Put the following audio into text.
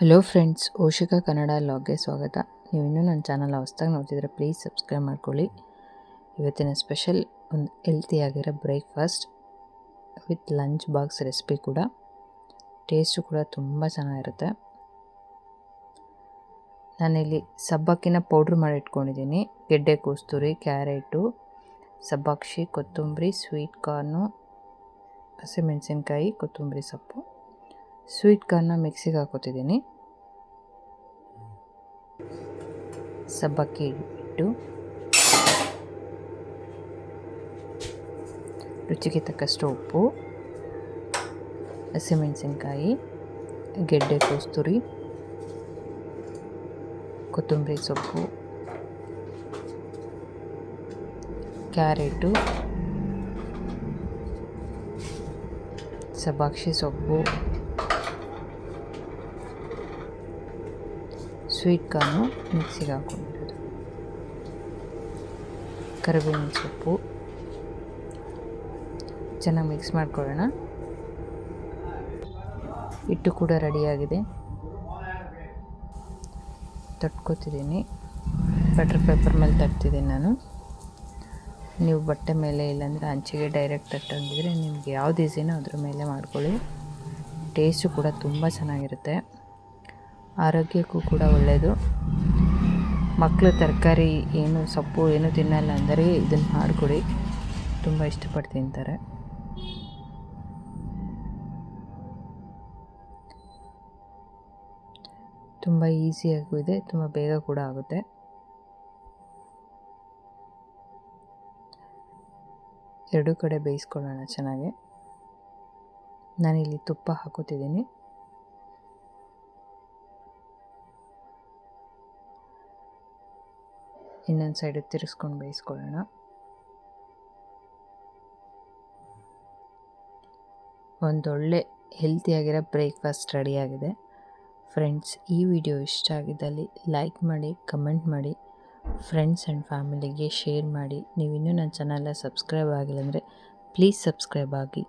Hello friends, Oshika Kannada ಲಾಗ್ಗೆ ಸ್ವಾಗತ. ನೀವು ಇನ್ನೂ ನನ್ನ ಚಾನಲ್ ಹೊಸ್ದಾಗಿ ನೋಡ್ತಿದ್ರೆ ಪ್ಲೀಸ್ ಸಬ್ಸ್ಕ್ರೈಬ್ ಮಾಡ್ಕೊಳ್ಳಿ. ಇವತ್ತಿನ ಸ್ಪೆಷಲ್ ಒಂದು ಹೆಲ್ತಿಯಾಗಿರೋ breakfast with lunch box recipe ಕೂಡ. ಟೇಸ್ಟು ಕೂಡ ತುಂಬ ಚೆನ್ನಾಗಿರುತ್ತೆ. ನಾನಿಲ್ಲಿ ಸಬ್ಬಕ್ಕಿನ ಪೌಡ್ರ್ ಮಾಡಿ ಇಟ್ಕೊಂಡಿದ್ದೀನಿ. ಗೆಡ್ಡೆ, ಕೂಸ್ತುರಿ, ಕ್ಯಾರೆಟು, ಸಬ್ಬಾಕ್ಷಿ, ಕೊತ್ತಂಬರಿ, ಸ್ವೀಟ್ ಕಾರ್ನು, ಹಸಿಮೆಣಸಿನ್ಕಾಯಿ, ಕೊತ್ತಂಬರಿ ಸೊಪ್ಪು. ಸ್ವೀಟ್ ಕಾರ್ನ ಮಿಕ್ಸಿಗೆ ಹಾಕೋತಿದ್ದೀನಿ ಸಬ್ಬಕ್ಕಿ ಇಟ್ಟು ರುಚಿಗೆ ತಕ್ಕಷ್ಟು ಉಪ್ಪು. ಹಸಿಮೆಣಸಿನ್ಕಾಯಿ. ಗೆಡ್ಡೆ ಕೋಸ್ತುರಿ. ಕೊತ್ತಂಬರಿ ಸೊಪ್ಪು. ಕ್ಯಾರೆಟು. ಸಬ್ಬಾಕ್ಷಿ ಸೊಪ್ಪು. ಸ್ವೀಟ್ ಕಾರ್ನು ಮಿಕ್ಸಿಗೆ ಹಾಕೊಂಡಿರೋದು ಕರಿಬೇವಿನ ಸೊಪ್ಪು. ಚೆನ್ನಾಗಿ ಮಿಕ್ಸ್ ಮಾಡ್ಕೊಳ್ಳೋಣ. ಹಿಟ್ಟು ಕೂಡ ರೆಡಿಯಾಗಿದೆ. ತಟ್ಕೋತಿದ್ದೀನಿ. ಬಟರ್ ಪೇಪರ್ ಮೇಲೆ ತಟ್ತಿದ್ದೀನಿ ನಾನು. ನೀವು ಬಟ್ಟೆ ಮೇಲೆ ಇಲ್ಲಾಂದರೆ ಹಂಚಿಗೆ ಡೈರೆಕ್ಟ್ ತಟ್ಟಂಗಿದ್ರೆ ನಿಮ್ಗೆ ಯಾವ್ದು ಈಸಿನೋ ಅದ್ರ ಮೇಲೆ ಮಾಡ್ಕೊಳ್ಳಿ. ಟೇಸ್ಟು ಕೂಡ ತುಂಬ ಚೆನ್ನಾಗಿರುತ್ತೆ. ಆರೋಗ್ಯಕ್ಕೂ ಕೂಡ ಒಳ್ಳೆಯದು ಮಕ್ಕಳು ತರಕಾರಿ ಏನು, ಸೊಪ್ಪು ಏನು ತಿನ್ನಲ್ಲ ಅಂದರೆ ಇದನ್ನು ಮಾಡಿಕೊಡಿ. ತುಂಬ ಇಷ್ಟಪಟ್ಟು ತಿಂತಾರೆ. ತುಂಬ ಈಸಿಯಾಗೂ ಇದೆ, ತುಂಬ ಬೇಗ ಕೂಡ ಆಗುತ್ತೆ. ಎರಡೂ ಕಡೆ ಬೇಯಿಸ್ಕೊಳ್ಳೋಣ ಚೆನ್ನಾಗಿ. ನಾನಿಲ್ಲಿ ತುಪ್ಪ ಹಾಕೋತಿದ್ದೀನಿ ಇನ್ನೊಂದು ಸೈಡು ತಿರ್ಸ್ಕೊಂಡು ಬೇಯಿಸ್ಕೊಳ್ಳೋಣ. ಒಂದೊಳ್ಳೆ ಹೆಲ್ತಿಯಾಗಿರೋ ಬ್ರೇಕ್ಫಾಸ್ಟ್ ರೆಡಿಯಾಗಿದೆ ಫ್ರೆಂಡ್ಸ್ ಈ ವಿಡಿಯೋ ಇಷ್ಟ ಆಗಿದ್ದಲ್ಲಿ ಲೈಕ್ ಮಾಡಿ ಕಮೆಂಟ್ ಮಾಡಿ ಫ್ರೆಂಡ್ಸ್ ಆ್ಯಂಡ್ ಫ್ಯಾಮಿಲಿಗೆ ಶೇರ್ ಮಾಡಿ. ನೀವು ಇನ್ನೂ ನನ್ನ ಚಾನಲ್ನ ಸಬ್ಸ್ಕ್ರೈಬ್ ಆಗಿಲ್ಲ ಅಂದರೆ ಪ್ಲೀಸ್ ಸಬ್ಸ್ಕ್ರೈಬ್ ಆಗಿ.